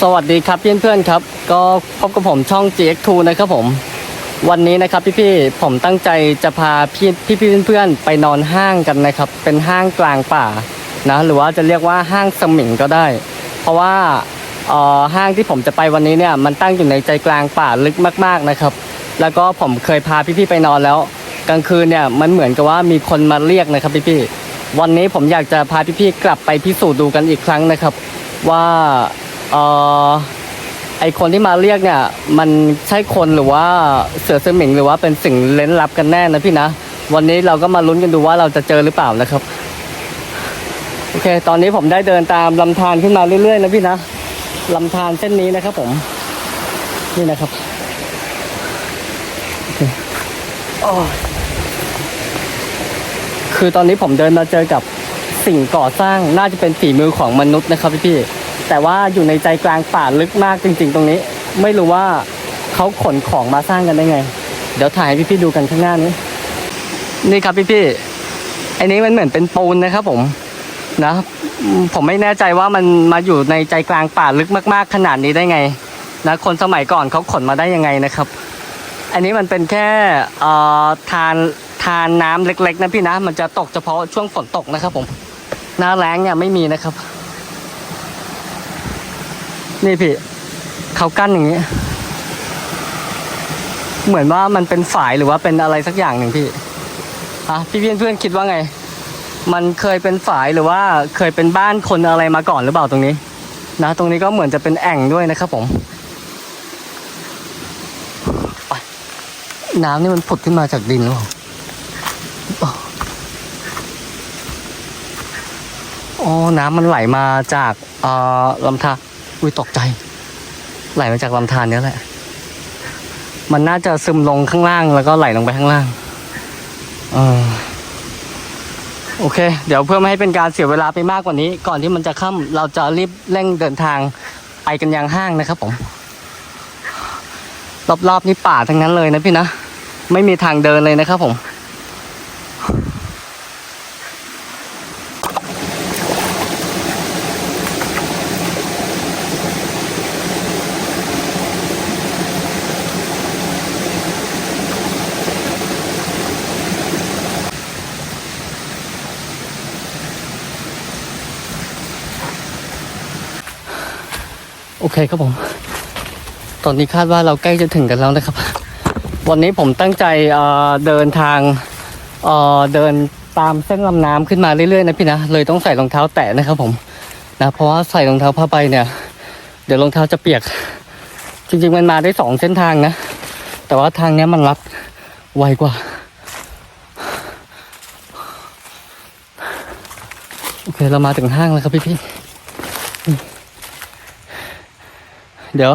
สวัสดีครับเพื่อนๆครับ ก็พบกับผมช่อง GX2 นะครับผม วันนี้นะครับพี่ๆผมตั้งใจจะพาพี่พี่เพื่อนๆไปนอนห้างกันนะครับ เป็นห้างกลางป่านะหรือว่าจะเรียกว่าห้างสมิงก็ได้ เพราะว่าเอ่อห้างที่ผมจะไปวันนี้เนี่ยมันตั้งอยู่ในใจกลางป่าลึกมาก ๆนะครับ แล้วก็ผมเคยพาพี่ๆไปนอนแล้ว กลางคืนเนี่ยมันเหมือนกับว่ามีคนมาเรียกนะครับพี่ๆวันนี้ผมอยากจะพาพี่ๆกลับไปพิสูจน์ดูกันอีกครั้งนะครับ ว่า เอ่อไอคนที่มาเรียกเนี่ย มันใช่คนหรือว่าเสือสมิงหรือว่าเป็นสิ่งเล้นลับกันแน่นะพี่นะ วันนี้เราก็มาลุ้นกันดูว่าเราจะเจอหรือเปล่านะครับ โอเค ตอนนี้ผมได้เดินตามลำธารขึ้นมาเรื่อยๆนะพี่นะลำธารเส้นนี้นะครับผม นี่นะครับโอเคคือตอนนี้ผมเดินมาเจอกับสิ่งก่อสร้างน่าจะเป็นฝีมือของมนุษย์นะครับพี่พี่ แต่ว่าอยู่ในใจกลางป่าลึกมากจริง ๆ ตรงนี้ ไม่รู้ว่าเขาขนของมาสร้างกันได้ไง เดี๋ยวถ่ายให้พี่ๆดูกันข้างหน้านี้ นี่ครับพี่ๆอ้นี้มันเหมือนเป็นปูนนะครับผมนะผมไม่แน่ใจว่ามันมาอยู่ในใจกลางป่าลึกมาก ๆ ขนาดนี้ได้ไงนะคนสมัยก่อนเขาขนมาได้ยังไงนะครับ อันนี้มันเป็นแค่ทานทานน้ำเล็ก ๆ นะพี่นะ มันจะตกเฉพาะช่วงฝนตกนะครับผมหน้าแล้งเนี่ยไม่มีนะครับ นี่พี่เขากั้นอย่างนี้ เหมือนว่ามันเป็นฝายหรือว่าเป็นอะไรสักอย่างหนึ่งพี่อะพี่เพื่อนๆคิดว่าไง มันเคยเป็นฝายหรือว่าเคยเป็นบ้านคนอะไรมาก่อนหรือเปล่าตรงนี้ นะ ตรงนี้ก็เหมือนจะเป็นแอ่งด้วยนะครับผมน้ำนี่มันผุดขึ้นมาจากดินหรือเปล่าอ๋อ น้ำมันไหลมาจากเอ่อลำธาร อุ้ยตกใจ ไหลมาจากลำธารเนี้ยแหละ มันน่าจะซึมลงข้างล่างแล้วก็ไหลลงไปข้างล่างเออโอเค เดี๋ยวเพื่อไม่ให้เป็นการเสียเวลาไปมากกว่านี้ ก่อนที่มันจะค่ำเราจะรีบเร่งเดินทางไปกันยังห้างนะครับผม รอบๆนี่ป่าทั้งนั้นเลยนะพี่นะ ไม่มีทางเดินเลยนะครับผม โอเคครับผม ตอนนี้คาดว่าเราใกล้จะถึงกันแล้วนะครับ วันนี้ผมตั้งใจเเดินทางเเดินตามเส้นลำน้ำขึ้นมาเรื่อยๆนะพี่นะ เลยต้องใส่รองเท้าแตะนะครับผมนะเพราะว่าใส่รองเท้าผ้าใบเนี่ย เดี๋ยวรองเท้าจะเปียก จริงๆมันมาได้สองเส้นทางนะ แต่ว่าทางเนี้ยมันรัดไวกว่า โอเคเรามาถึงห้างแล้วครับพี่ๆ เดี๋ยว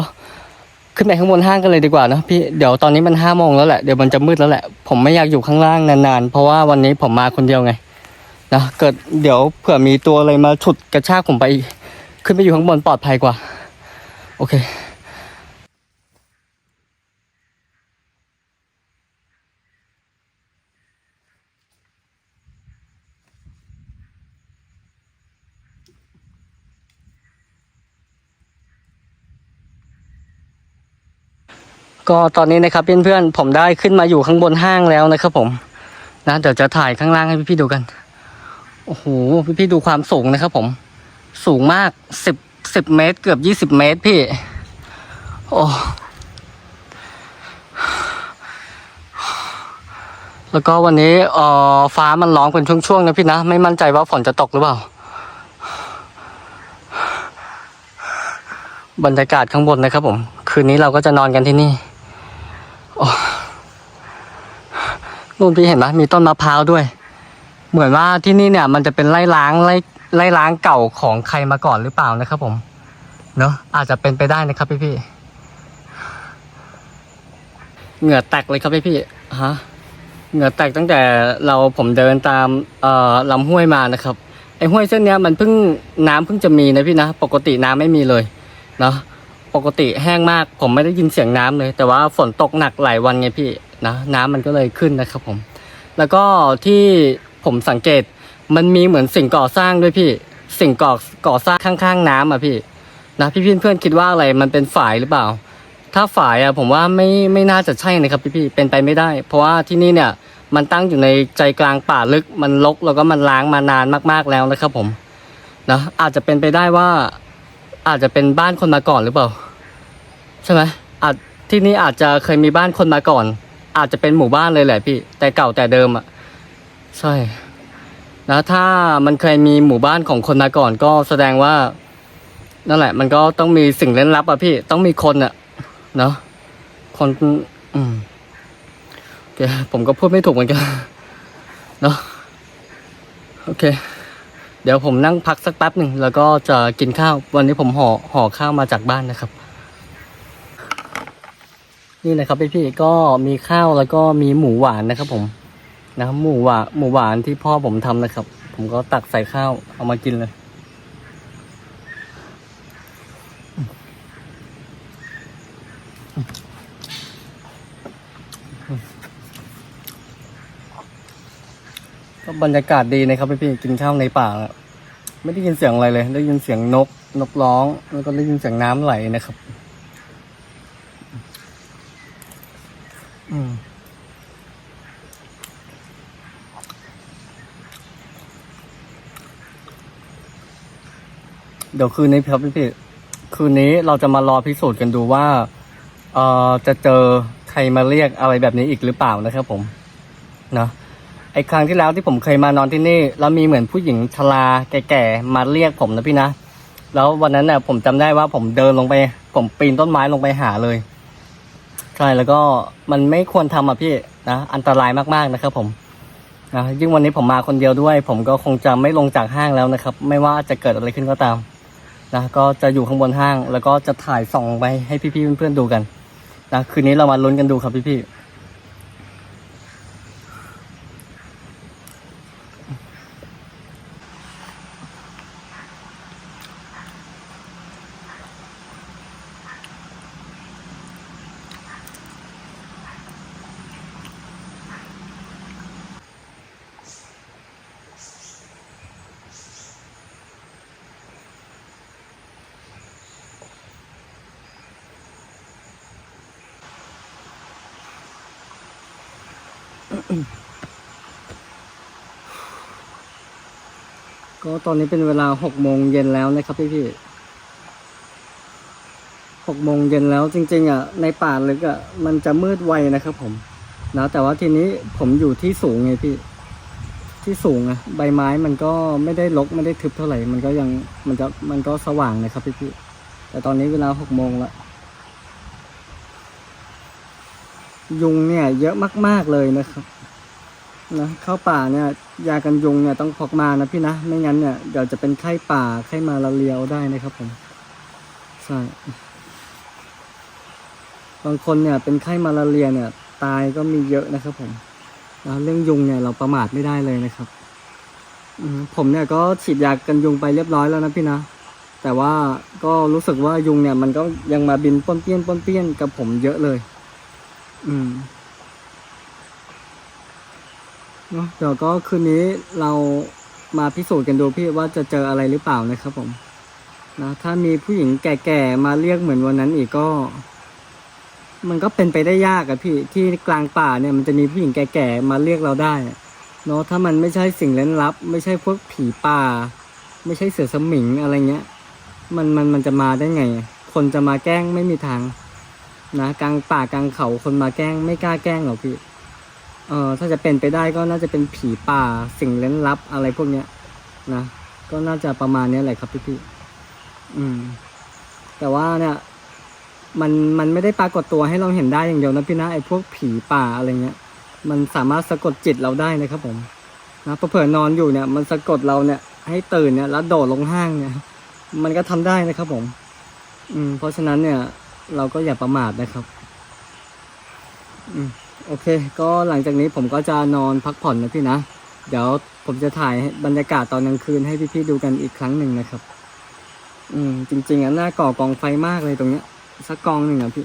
ขึ้นไปข้างบนห้างกันเลยดีกว่านะพี่เดี๋ยวตอนนี้มันห้าโมงแล้วแหละเดี๋ยวมันจะมืดแล้วแหละผมไม่อยากอยู่ข้างล่างนานๆ เพราะว่าวันนี้ผมมาคนเดียวไงนะเกิดเดี๋ยวเผื่อมีตัวอะไรมาฉุดกระชากผมไป ขึ้นไปอยู่ข้างบนปลอดภัยกว่า โอเค ก็ตอนนี้นะครับเพื่อนๆผมได้ขึ้นมาอยู่ข้างบนห้างแล้วนะครับผมนะเดี๋ยวจะถ่ายข้างล่างให้พี่ๆดูกันโอ้โหพี่ๆดูความสูงนะครับ ผม สูงมากสิบสิบเมตร เกือบยี่สิบเมตรพี่ โอ้แล้วก็วันนี้เอ่อฟ้ามันร้องเป็นช่วงๆนะพี่นะ ไม่มั่นใจว่าฝนจะตกหรือเปล่า บรรยากาศข้างบนนะครับผม คืนนี้เราก็จะนอนกันที่นี่ โอ้ นู่นพี่เห็นไหมมีต้นมะพร้าวด้วย เหมือนว่าที่นี่เนี่ยมันจะเป็นไร่ล้างไร่ไร่ล้างเก่าของใครมาก่อนหรือเปล่านะครับ ผม เนอะอาจจะเป็นไปได้นะครับพี่พี่เหงื่อแตกเลยครับพี่พี่ฮะเหงื่อแตกตั้งแต่เราผมเดินตามเอ่อลำห้วยมานะครับไอ้ห้วยเส้นเนี้ยมันเพิ่งน้ำเพิ่งจะมีนะพี่นะปกติน้ำไม่มีเลยเนาะปกติแห้งมากผมไม่ได้ยินเสียงน้ำเลย แต่ว่าฝนตกหนักหลายวันไงพี่ นะน้ำมันก็เลยขึ้นนะครับผม แล้วก็ที่ผมสังเกตมันมีเหมือนสิ่งก่อสร้างด้วยพี่ สิ่งก่อก่อสร้างข้างๆ น้ำอะพี่นะพี่เพื่อนคิดว่าอะไรมันเป็นฝายหรือเปล่า ถ้าฝายอะผมว่าไม่ไม่น่าจะใช่นะครับพี่พี่เป็นไปไม่ได้ เพราะว่าที่นี่เนี่ยมันตั้งอยู่ในใจกลางป่าลึกมันรกแล้วก็มันล้างมานานมากๆแล้วนะครับผมนะอาจจะเป็นไปได้ว่าอาจจะเป็นบ้านคนมาก่อนหรือเปล่า ใช่ไหมอาจที่นี่อาจจะเคยมีบ้านคนมาก่อน อาจจะเป็นหมู่บ้านเลยแหละพี่ แต่เก่าแต่เดิมอะใช่นะถ้ามันเคยมีหมู่บ้านของคนมาก่อนก็แสดงว่า นั่นแหละ มันก็ต้องมีสิ่งเล่นลับอะพี่ ต้องมีคนอะเนาะคน อืมโอเค ผมก็พูดไม่ถูกเหมือนกัน เนาะโอเค เดี๋ยวผมนั่งพักสักแป๊บหนึ่งแล้วก็จะกินข้าว วันนี้ผมห่อห่อข้าวมาจากบ้านนะครับ นี่นะครับพี่พี่ก็มีข้าวแล้วก็มีหมูหวานนะครับ ผมนะครับหมูหวานหมูหวานที่พ่อผมทำนะครับ ผมก็ตักใส่ข้าวเอามากินเลย ก็บรรยากาศดีนะครับพี่พี่กินข้าวในป่าอะไม่ได้ยินเสียงอะไรเลย ได้ยินเสียงนกนกร้อง แล้วก็ได้ยินเสียงน้ำไหลนะครับ ดี๋ยวคืนนี้ครับพี่พี่คืนนี้เราจะมารอพิสูจน์กันดูว่าเอ่อจะเจอใครมาเรียกอะไรแบบนี้อีกหรือเปล่านะครับผมเนะไอ้ครั้งที่แล้วที่ผมเคยมานอนที่นี่แล้วมีเหมือนผู้หญิงชราแก่ๆมาเรียกผมนะพี่นะแล้ววันนั้นเนี่ยผมจำได้ว่าผมเดินลงไป ผมปีนต้นไม้ลงไปหาเลยใช่แล้วก็มันไม่ควรทำอะพี่นะอันตรายมากๆนะครับ ผมนะยิ่งวันนี้ผมมาคนเดียวด้วย ผมก็คงจะไม่ลงจากห้างแล้วนะครับ ไม่ว่าจะเกิดอะไรขึ้นก็ตาม นะก็จะอยู่ข้างบนห้าง แล้วก็จะถ่ายส่องไปให้พี่ๆเพื่อนๆดูกันนะคืนนี้เรามาลุ้นกันดูครับพี่ๆ ก็ตอนนี้เป็นเวลาหกโมงเย็นแล้วนะครับพี่พี่หกโมงเย็นแล้วจริง ๆอะในป่าลึกอะมันจะมืดไวนะครับผมนะแต่ว่าทีนี้ผมอยู่ที่สูงไงพี่ ที่สูงอะใบไม้มันก็ไม่ได้รกไม่ได้ทึบเท่าไหร่ มันก็ยังมันจะมันก็สว่างนะครับพี่พี่แต่ตอนนี้เวลาหกโมงละยุงเนี่ย เยอะมาก ๆเลยนะครับ นะเข้าป่าเนี่ยยากันยุงเนี่ยต้องพกมานะพี่นะไม่งั้นเนี่ยเดี๋ยวจะเป็นไข้ป่าไข้มาลาเรียได้นะครับผมใช่บางคนเนี่ยเป็นไข้มาลาเรียเนี่ย ตายก็มีเยอะนะครับผมนะเรื่องยุงเนี่ยเราประมาทไม่ได้เลยนะครับผมเนี่ยก็ฉีดยากันยุงไปเรียบร้อยแล้วนะพี่นะแต่ว่าก็รู้สึกว่ายุงเนี่ย มันก็ยังมาบินป้นเปี้ยนป้นเปี้ยนกับผมเยอะเลย อืม เนอะเดี๋ยวก็คืนนี้เรามาพิสูจน์กันดูพี่ว่าจะเจออะไรหรือเปล่านะครับผมนะถ้ามีผู้หญิงแก่ๆมาเรียกเหมือนวันนั้นอีกก็ มันก็เป็นไปได้ยากอะพี่ที่กลางป่าเนี่ยมันจะมีผู้หญิงแก่ๆมาเรียกเราได้อะเนาะถ้ามันไม่ใช่สิ่งล่นลับ ไม่ใช่พวกผีป่า ไม่ใช่เสือสมิงอะไรเงี้ย มันมันมันจะมาได้ไง คนจะมาแกล้งไม่มีทาง นะกลางป่ากลางเขาคนมาแกล้งไม่กล้าแกล้งหรอกพี่ เออถ้าจะเป็นไปได้ก็น่าจะเป็นผีป่าสิ่งเล่นลับอะไรพวกเนี้ยนะก็น่าจะประมาณนี้แหละครับพี่พี่ๆอืม แต่ว่าเนี่ยมันมันไม่ได้ปรากฏตัวให้เราเห็นได้อย่างเดียวนะพี่นะไอ้พวกผีป่าอะไรเงี้ย มันสามารถสะกดจิตเราได้นะครับผมนะเผื่อนอนอยู่เนี่ย มันสะกดเราเนี่ย ให้ตื่นเนี่ยแล้วโดดลงห้างเนี่ย มันก็ทำได้นะครับผม อืม เพราะฉะนั้นเนี่ย เราก็อย่าประมาทนะครับ อืม โอเค ก็หลังจากนี้ผมก็จะนอนพักผ่อนนะพี่นะ เดี๋ยวผมจะถ่ายบรรยากาศตอนกลางคืนให้พี่ๆดูกันอีกครั้งหนึ่งนะครับ อืม จริง ๆอะหน้าก่อกองไฟมากเลยตรงเนี้ย สักกองหนึ่งอะพี่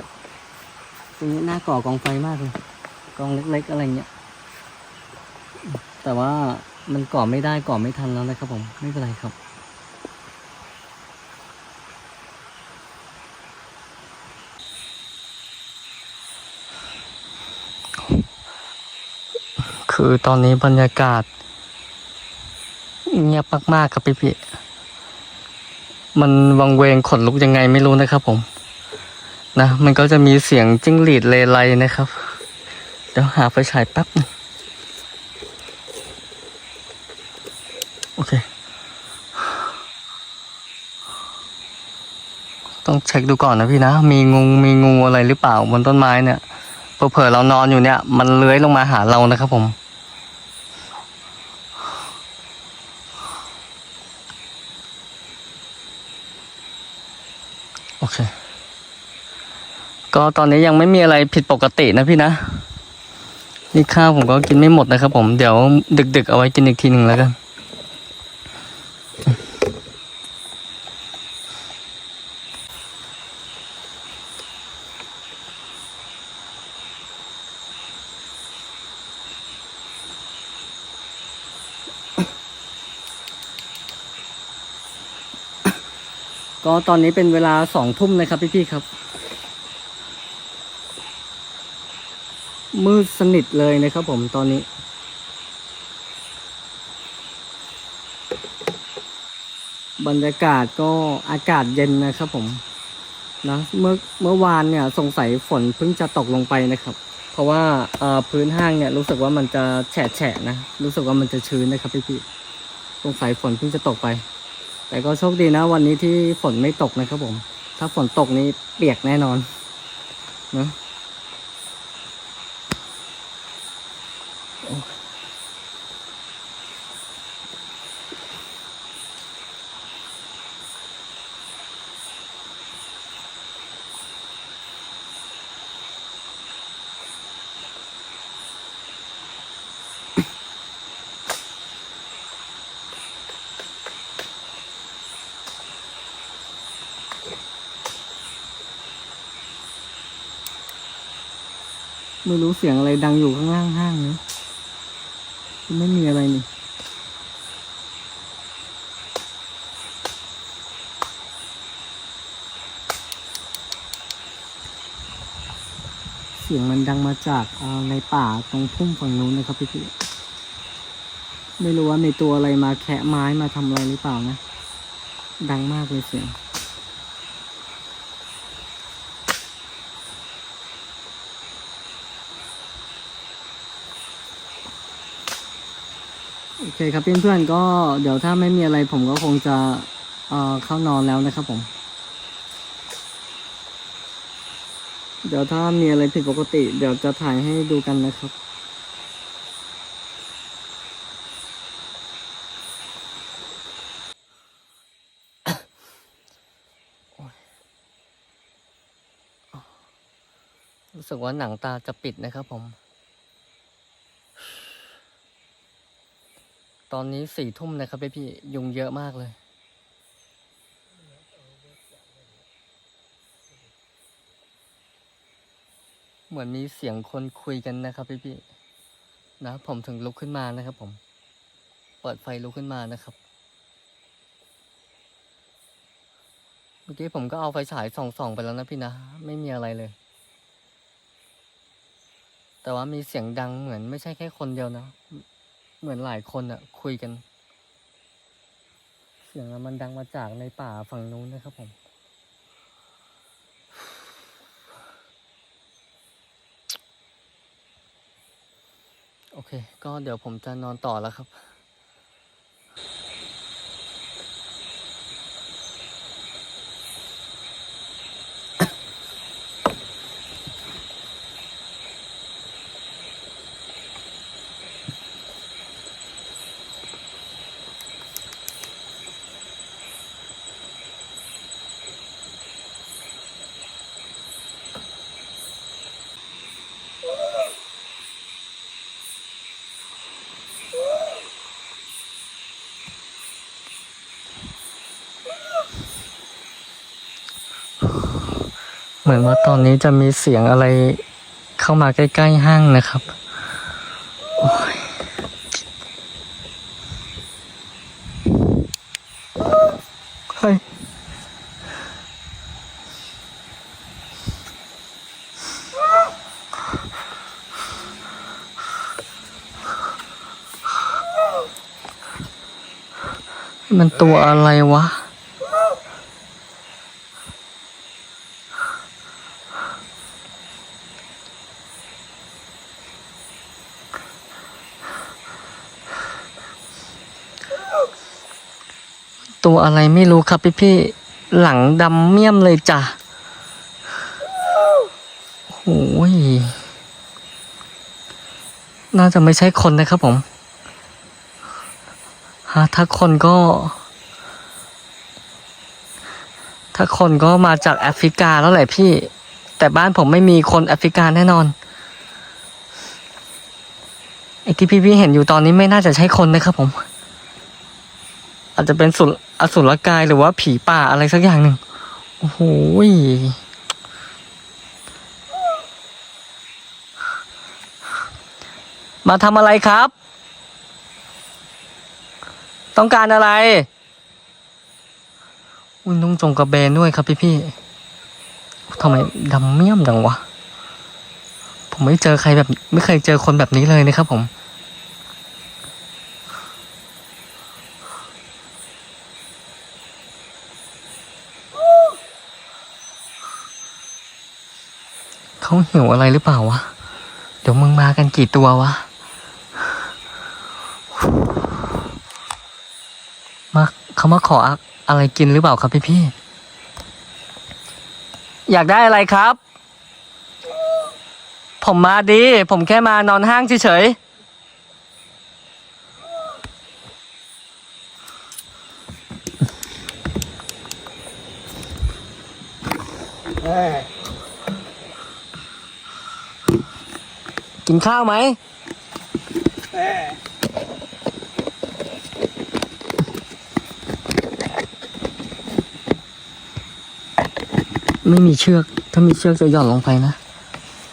ตรงนี้หน้าก่อกองไฟมากเลย กองเล็กๆอะไรเงี้ย แต่ว่ามันก่อไม่ได้ก่อไม่ทันแล้วนะครับผม ไม่เป็นไรครับ คือตอนนี้บรรยากาศ เงียบมาก ๆ ครับพี่พี่มันวังเวงขนลุกยังไงไม่รู้นะครับผม นะ มันก็จะมีเสียงจิ้งหรีดเลไลนะครับ เดี๋ยวหาไฟฉายแป๊บนึงโอเค ต้องเช็คดูก่อนนะพี่นะ มีงู มีงูอะไรหรือเปล่าบนต้นไม้เนี่ยเผลอเรานอนอยู่เนี่ย มันเลื้อยลงมาหาเรานะครับผม เค ก็ตอนนี้ยังไม่มีอะไรผิดปกตินะพี่นะ นี่ข้าวผมก็กินไม่หมดนะครับผม เดี๋ยวดึกๆเอาไว้กินอีกทีหนึ่งแล้วกัน ตอนนี้เป็นเวลาสองทุ่มนะครับพี่ๆครับ มืดสนิทเลยนะครับผมตอนนี้ บรรยากาศก็อากาศเย็นนะครับผมนะเมื่อเมื่อวานเนี่ยสงสัยฝนเพิ่งจะตกลงไปนะครับ เพราะว่าพื้นห้างเนี่ยรู้สึกว่ามันจะแฉะแฉะนะ รู้สึกว่ามันจะชื้นนะครับพี่ๆสงสัยฝนเพิ่งจะตกไป แต่ก็โชคดีนะ วันนี้ที่ฝนไม่ตกนะครับผม ถ้าฝนตกนี่เปียกแน่นอนนะ ไม่รู้เสี ยังอยู่ข้างล่างห้างนะไม่มีอะไรนี่เสียงมันดังมาจากในป่าตรงพุ่มฝั่งนู้นนะครับพี่พี่ไม่รู้ว่ามีตัวอะไรมาแคะไม้มาทำอะไรหรือเปล่านะ ดังมากเลยเสียง อเคครับเพื่อนๆก็เดี๋ยวถ้าไม่มีอะไรผมก็คงจะเอ่อเข้านอนแล้วนะครับผม เดี๋ยวถ้ามีอะไรผิดปกติ เดี๋ยวจะถ่ายให้ดูกันนะครับรู้สึกว่าหนังตาจะปิดนะครับผม ตอนนี้สี่ทุ่มนะครับพี่พี่ยุงเยอะมากเลย เหมือนมีเสียงคนคุยกันนะครับพี่พี่นะผมถึงลุกขึ้นมานะครับผม เปิดไฟลุกขึ้นมานะครับ เมื่อกี้ผมก็เอาไฟฉายส่องๆไปแล้วนะพี่นะ ไม่มีอะไรเลย แต่ว่ามีเสียงดังเหมือนไม่ใช่แค่คนเดียวนะ เหมือนหลายคนอะคุยกัน เสียงมันดังมาจากในป่าฝั่งนู้นนะครับผม โอเค ก็เดี๋ยวผมจะนอนต่อแล้วครับ เหมือนว่าตอนนี้จะมีเสียงอะไรเข้ามาใกล้ ๆ ห้างนะครับเฮ้มันตัวอะไรวะ ตัวอะไรไม่รู้ครับพี่พี่หลังดำเมี่ยมเลยจ้ะโอ้ยน่าจะไม่ใช่คนนะครับผมฮะถ้าคนก็ ถ้าคนก็มาจากแอฟริกาแล้วแหละพี่ แต่บ้านผมไม่มีคนแอฟริกาแน่นอนไอ้ที่พี่พี่เห็นอยู่ตอนนี้ไม่น่าจะใช่คนนะครับผม อาจจะเป็นสุรอสุรกายหรือว่าผีป่าอะไรสักอย่างหนึ่งโอ้โหมาทำอะไรครับ ต้องการอะไร อุ้ยนุ่งจงกระเบนด้วยครับพี่พี่ทำไมดำเมี่ยมจังวะ ผมไม่เจอใครแบบ ไม่เคยเจอคนแบบนี้เลยนะครับผม เขาหิวอะไรหรือเปล่าวะ เดี๋ยวมึงมากันกี่ตัววะ มาเขามาขออะไรกินหรือเปล่าครับพี่พี่ อยากได้อะไรครับ ผมมาดี ผมแค่มานอนห้างเฉยๆ กินข้าวไหมไม่มีเชือก ถ้ามีเชือกจะหย่อนลงไปนะ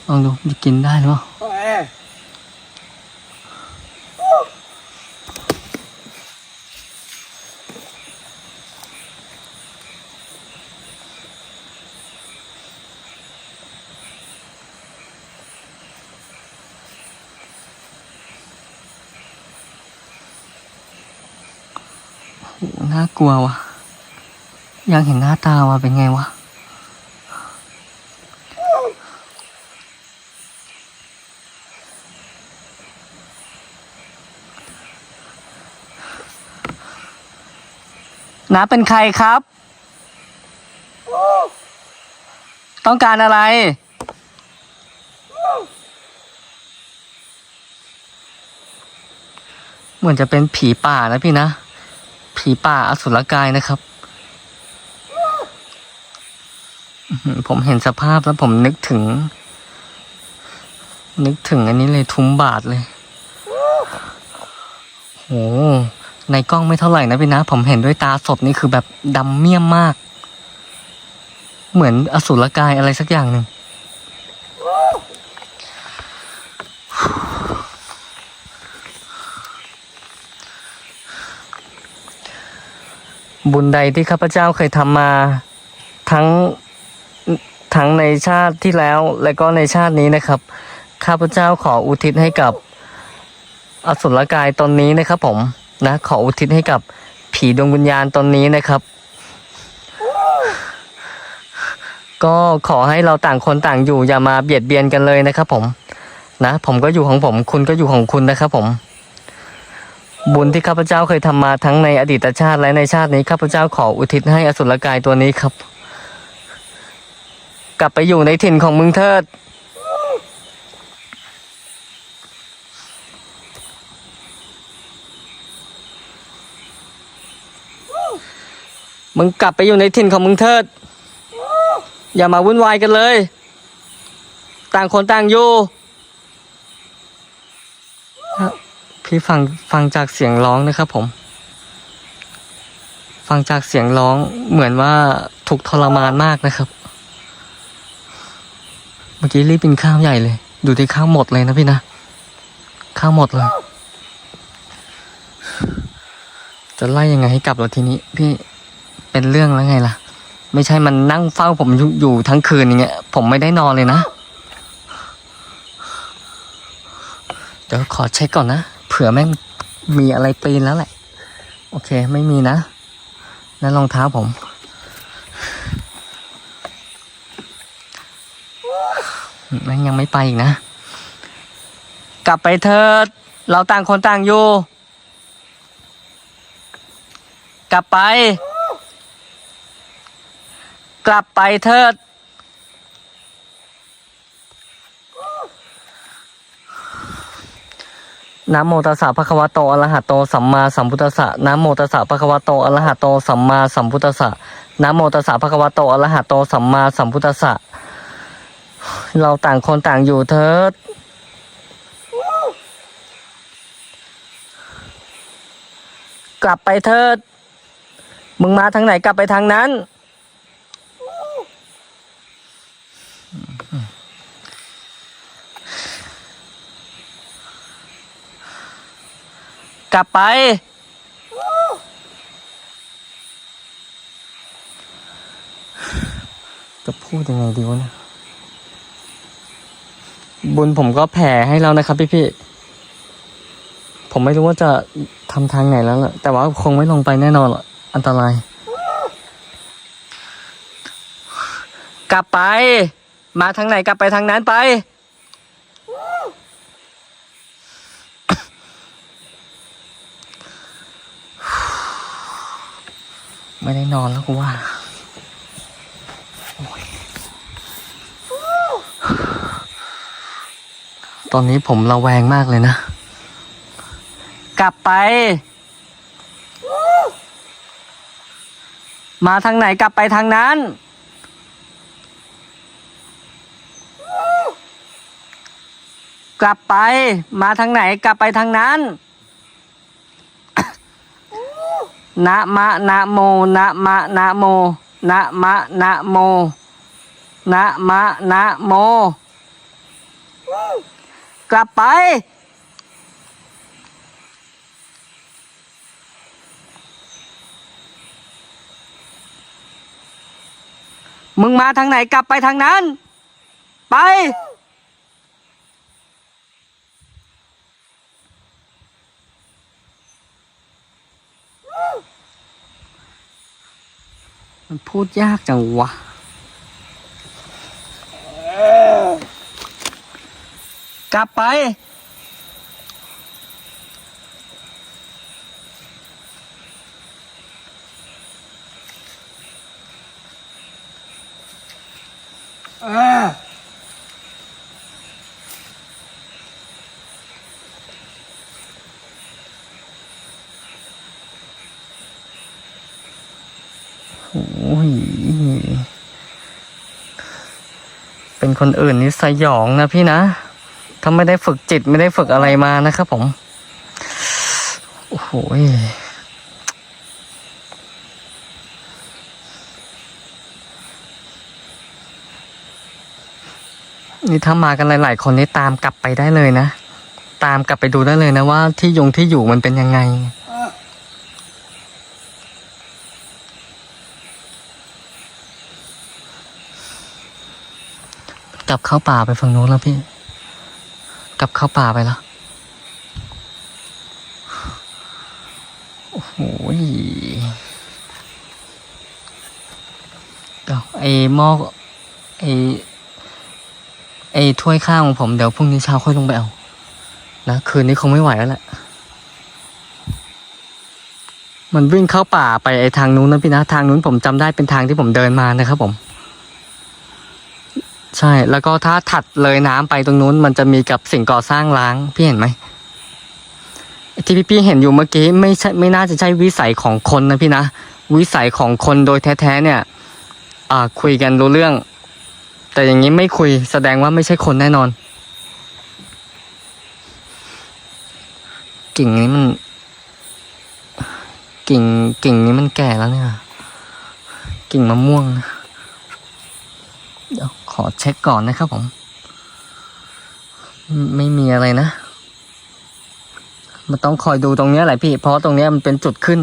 ลองดูจะกินได้หรือเปล่าากลัววะอยากเห็นหน้าตาวะเป็นไงวะน้าเป็นใครครับ ต้องการอะไร เหมือนจะเป็นผีป่านะพี่นะ ผีป่าอสุรกายนะครับ ผมเห็นสภาพแล้วผมนึกถึง นึกถึงอันนี้เลยทุ้มบาทเลยโหในกล้องไม่เท่าไหร่นะพี่นะ ผมเห็นด้วยตาสดนี่คือแบบดำเมี่ยมมาก เหมือนอสุรกายอะไรสักอย่างหนึ่ง บุญใดที่ข้าพเจ้าเคยทำมาทั้งทั้งในชาติที่แล้วและก็ในชาตินี้นะครับ ข้าพเจ้าขออุทิศให้กับอสุรกายตนนี้นะครับ ผมนะ ขออุทิศให้กับผีดวงวิญญาณตนนี้นะครับ ก็ขอให้เราต่างคนต่างอยู่อย่ามาเบียดเบียนกันเลยนะครับ ผม นะ ผมก็อยู่ของผม คุณก็อยู่ของคุณนะครับ ผม บุญที่ข้าพเจ้าเคยทำมาทั้งในอดีตชาติและในชาตินี้ข้าพเจ้าขออุทิศให้อสุรกายตัวนี้ครับ กลับไปอยู่ในถิ่นของมึงเถิดมึงกลับไปอยู่ในถิ่นของมึงเถิด อย่ามาวุ่นวายกันเลย ต่างคนต่างอยู่ครับ พี่ฟังฟังจากเสียงร้องนะครับผม ฟังจากเสียงร้องเหมือนว่าถูกทรมานมากนะครับ เมื่อกี้รีบกินข้าวใหญ่เลย ดูที่ข้าวหมดเลยนะพี่นะข้าวหมดเลย จะไล่ยังไงให้กลับเราทีนี้ พี่เป็นเรื่องแล้วไงล่ะ ไม่ใช่มันนั่งเฝ้าผมอยู่อยู่ทั้งคืนอย่างเงี้ย ผมไม่ได้นอนเลยนะ เดี๋ยวขอเช็คก่อนนะ เผื่อแม่งมีอะไรปีนแล้วแหละ โอเคไม่มีนะ นั่นรองเท้าผม แม่งยังไม่ไปอีกนะ กลับไปเถิด เราต่างคนต่างอยู่ กลับไป กลับไปเถิด นะโมตัสสะภะคะวะโตอะระหะโตสัมมาสัมพุทธัสสะนะโมตัสสะภะคะวะโตอะระหะโตสัมมาสัมพุทธัสสะนะโมตัสสะภะคะวะโตอะระหะโตสัมมาสัมพุทธัสสะเราต่างคนต่างอยู่เถิดกลับไปเถิด มึงมาทางไหนกลับไปทางนั้น กลับไป จะพูดยังไงดีวะเนะบุญผมก็แผ่ให้แล้วนะครับพี่พี่ผมไม่รู้ว่าจะทำทางไหนแล้วล่ะ แต่ว่าคงไม่ลงไปแน่นอนอันตราย กลับไป มาทางไหนกลับไปทางนั้นไป ไม่ได้นอนแล้วกูว่าตอนนี้ผมระแวงมากเลยนะ กลับไป มาทางไหนกลับไปทางนั้น กลับไป มาทางไหนกลับไปทางนั้น นะมะนะโมนะมะนะโมนะมะนะโมนะมะนะโม กลับไป มึงมาทางไหนกลับไปทางนั้น ไป มันพูดยากจังวะ กลับไปโเป็นคนอื่นนี่สยองนะพี่นะถ้าไม่ได้ฝึกจิตไม่ได้ฝึกอะไรมานะครับผม โอ้โหนี่ถ้ามากันหลาย ๆ คนนี่ตามกลับไปได้เลยนะ ตามกลับไปดูได้เลยนะว่าที่ยงที่อยู่มันเป็นยังไง ลับเข้าป่าไปฝั่งนู้นแล้วพี่ กลับเข้าป่าไปแล้วโอ้โหยเดี๋ยวไอ้หม้อไอ้ไอ้ถ้วยข้าวของผมเดี๋ยวพรุ่งนี้เช้าค่อยลงไปเอานะคืนนี้คงไม่ไหวแล้วแหละมันวิ่งเข้าป่าไปไอ้ทางนู้นนะพี่นะทางนู้นผมจำได้เป็นทางที่ผมเดินมานะครับผม ใช่ แล้วก็ถ้าถัดเลยน้ำไปตรงนู้น มันจะมีกับสิ่งก่อสร้างล้างพี่เห็นไหมที่พี่พี่เห็นอยู่เมื่อกี้ไม่ใช่ไม่น่าจะใช่วิสัยของคนนะพี่นะวิสัยของคนโดยแท้ๆเนี่ย อ่าคุยกันรู้เรื่อง แต่อย่างนี้ไม่คุยแสดงว่าไม่ใช่คนแน่นอน กิ่งนี้มัน กิ่งกิ่งนี้มันแก่แล้วเนี่ย กิ่งมะม่วงนะ เดี๋ยวขอเช็คก่อนนะครับผม ไม่มีอะไรนะ มันต้องคอยดูตรงนี้แหละพี่ เพราะตรงนี้มันเป็นจุดขึ้น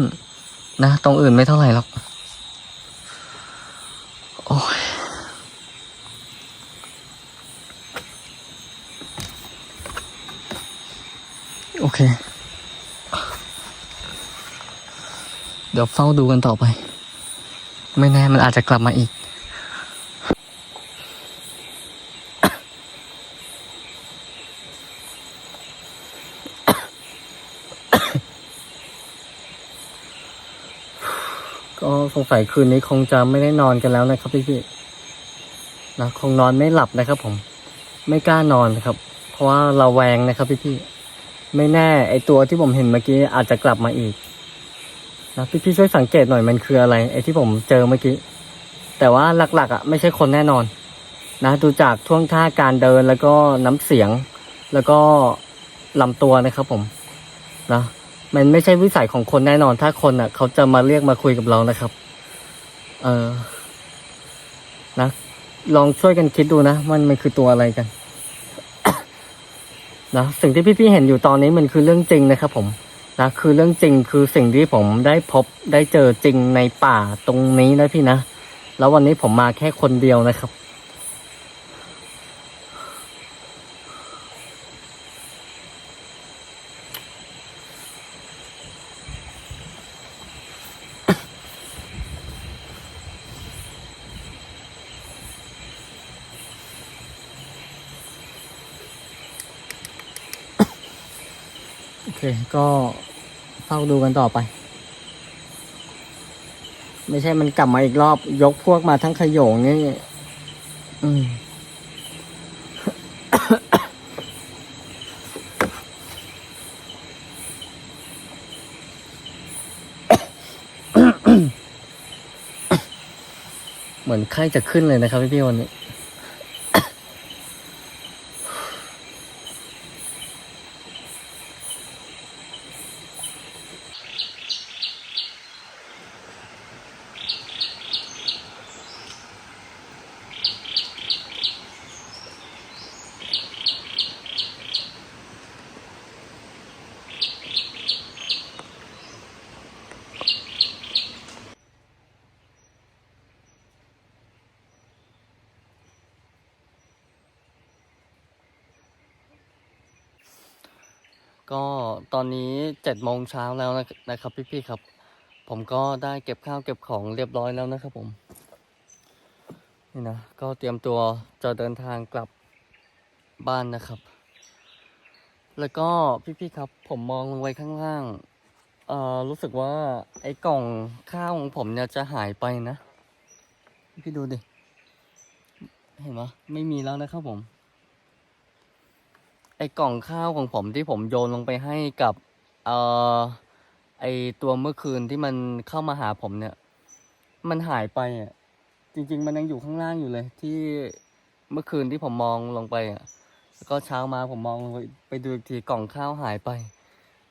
นะ ตรงอื่นไม่เท่าไหร่หรอก โอ้ยโอเค เดี๋ยวเฝ้าดูกันต่อไป ไม่แน่มันอาจจะกลับมาอีก ก็ สงสัยคืนนี้คงจะไม่ได้นอนกันแล้วนะครับพี่พี่นะคงนอนไม่หลับนะครับ ผม ไม่กล้านอนนะครับ เพราะว่าเราแวงนะครับพี่พี่ไม่แน่ ไอตัวที่ผมเห็นเมื่อกี้อาจจะกลับมาอีกนะพี่พี่ช่วยสังเกตหน่อยมันคืออะไรไอที่ผมเจอเมื่อกี้ แต่ว่าหลักๆอะไม่ใช่คนแน่นอน นะดูจากท่วงท่าการเดินแล้วก็น้ำเสียง แล้วก็ลำตัวนะครับผมนะมันไม่ใช่วิสัยของคนแน่นอนถ้าคนอะ เขาจะมาเรียกมาคุยกับเรานะครับ เออนะลองช่วยกันคิดดูนะมันมันคือตัวอะไรกันนะสิ่งที่พี่ๆเห็นอยู่ตอนนี้มันคือเรื่องจริงนะครับ ผมนะคือเรื่องจริงคือสิ่งที่ผมได้พบได้เจอจริงในป่าตรงนี้นะพี่นะ แล้ววันนี้ผมมาแค่คนเดียวนะครับ ก็เฝ้าดูกันต่อไป ไม่ใช่มันกลับมาอีกรอบ ยกพวกมาทั้งขโยงนี่อืมเหมือนไข้จะขึ้นเลยนะครับพี่พี่ๆวันนี้ ก็ตอนนี้เจ็ ดโมงเช้าแล้วนะนะครับพี่ๆครับ ผมก็ได้เก็บข้าวเก็บของเรียบร้อยแล้วนะครับผม นี่นะ ก็เตรียมตัวจะเดินทางกลับบ้านนะครับ แล้วก็พี่ๆครับ ผมมองลงไปข้างล่าง เอ่อ รู้สึกว่าไอ้กล่องข้าวของผมเนี่ยจะหายไปนะ พี่ดูดิ เห็นไหมไม่มีแล้วนะครับผมไอ้กล่องข้าวของผมที่ผมโยนลงไปให้กับ เอ่อไอตัวเมื่อคืนที่มันเข้ามาหาผมเนี่ย มันหายไปอะจริง ๆ มันยังอยู่ข้างล่างอยู่เลย ที่เมื่อคืนที่ผมมองลงไปอะแล้วก็เช้ามาผมมองลงไปไปดูอีกทีกล่องข้าวหายไป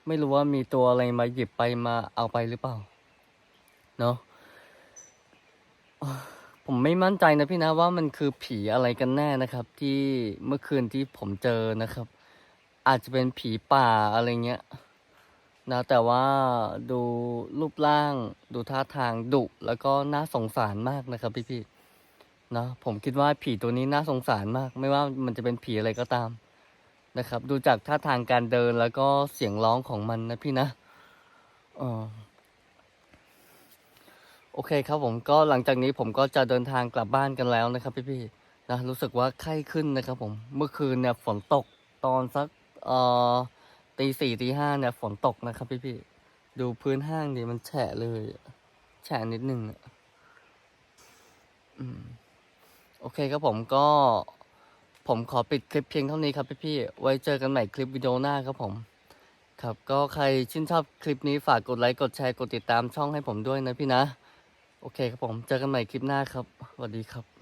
ไม่รู้ว่ามีตัวอะไรมาหยิบไปมาเอาไปหรือเปล่าเนาะผมไม่มั่นใจนะพี่นะว่ามันคือผีอะไรกันแน่นะครับ ที่เมื่อคืนที่ผมเจอนะครับ อาจจะเป็นผีป่าอะไรเงี้ย นะแต่ว่าดูรูปร่างดูท่าทางดุแล้วก็น่าสงสารมากนะครับพี่ๆนะผมคิดว่าผีตัวนี้น่าสงสารมาก ไม่ว่ามันจะเป็นผีอะไรก็ตามนะครับ ดูจากท่าทางการเดินแล้วก็เสียงร้องของมันนะพี่นะเออโอเคครับผมก็หลังจากนี้ผมก็จะเดินทางกลับบ้านกันแล้วนะครับ พี่ๆนะรู้สึกว่าไข้ขึ้นนะครับ ผมเมื่อคืนเนี่ยฝนตกตอนสักเอ่อ ตีสี่ตีห้าเนี่ยฝนตกนะครับพี่ๆดูพื้นห้างดิมันแฉะเลย แฉะนิดนึงอะโอเคครับผมก็ ผมขอปิดคลิปเพียงเท่านี้ครับพี่ๆไว้เจอกันใหม่คลิปวิดีโอหน้าครับผม ครับก็ใครชื่นชอบคลิปนี้ฝากกดไลค์กดแชร์กดติดตามช่องให้ผมด้วยนะพี่นะ โอเคครับผม เจอกันใหม่คลิปหน้าครับสวัสดีครับ